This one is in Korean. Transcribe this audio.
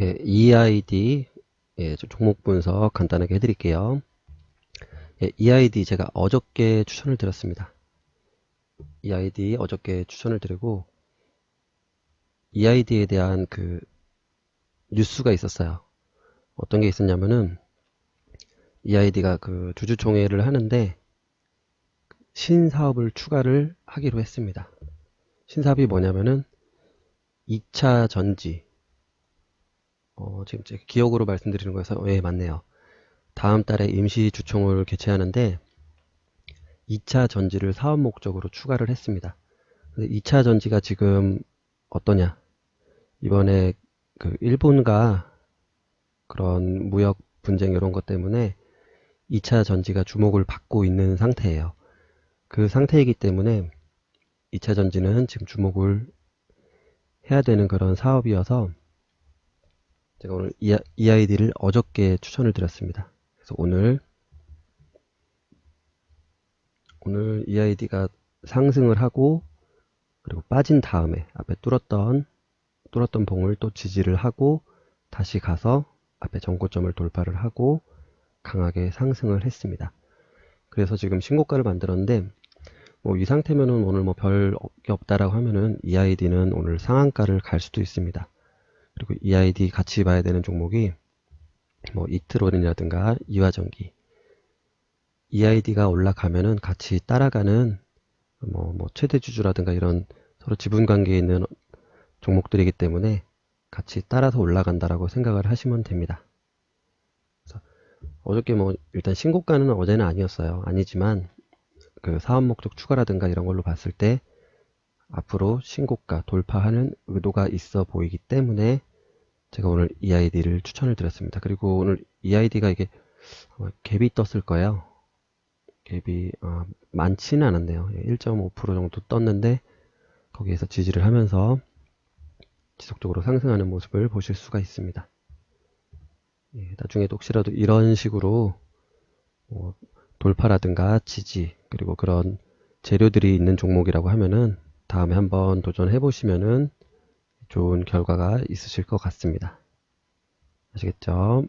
예, EID 예, 저 종목 분석 간단하게 해드릴게요. 예, EID 제가 어저께 추천을 드렸습니다. EID 어저께 추천을 드리고 EID에 대한 그 뉴스가 있었어요. 어떤 게 있었냐면은 EID가 그 주주총회를 하는데 신사업을 추가를 하기로 했습니다. 신사업이 뭐냐면은 2차 전지 어, 지금 제 기억으로 말씀드리는 거여서 예, 맞네요. 다음 달에 임시 주총을 개최하는데 2차 전지를 사업 목적으로 추가를 했습니다. 근데 2차 전지가 지금 어떠냐? 이번에 그 일본과 그런 무역 분쟁 이런 것 때문에 2차 전지가 주목을 받고 있는 상태예요. 그 상태이기 때문에 2차 전지는 지금 주목을 해야 되는 그런 사업이어서 제가 오늘 EID를 어저께 추천을 드렸습니다. 그래서 오늘 오늘 EID가 상승을 하고 그리고 빠진 다음에 앞에 뚫었던 뚫었던 봉을 또 지지를 하고 다시 가서 앞에 전고점을 돌파를 하고 강하게 상승을 했습니다. 그래서 지금 신고가를 만들었는데 뭐 이 상태면은 오늘 뭐 별게 없다라고 하면은 EID는 오늘 상한가를 갈 수도 있습니다. 그리고 EID 같이 봐야 되는 종목이 뭐 이트론이라든가 이화전기 EID가 올라가면은 같이 따라가는 뭐, 뭐 최대 주주라든가 이런 서로 지분 관계에 있는 종목들이기 때문에 같이 따라서 올라간다라고 생각을 하시면 됩니다. 어저께 뭐 일단 신고가는 어제는 아니었어요. 아니지만 그 사업 목적 추가라든가 이런 걸로 봤을 때 앞으로 신고가 돌파하는 의도가 있어 보이기 때문에 제가 오늘 EID를 추천을 드렸습니다. 그리고 오늘 EID가 이게 아마 갭이 떴을 거예요. 갭이 아, 많지는 않았네요. 1.5% 정도 떴는데 거기에서 지지를 하면서 지속적으로 상승하는 모습을 보실 수가 있습니다. 예, 나중에도 혹시라도 이런 식으로 뭐 돌파라든가 지지 그리고 그런 재료들이 있는 종목이라고 하면은 다음에 한번 도전해 보시면은 좋은 결과가 있으실 것 같습니다. 아시겠죠?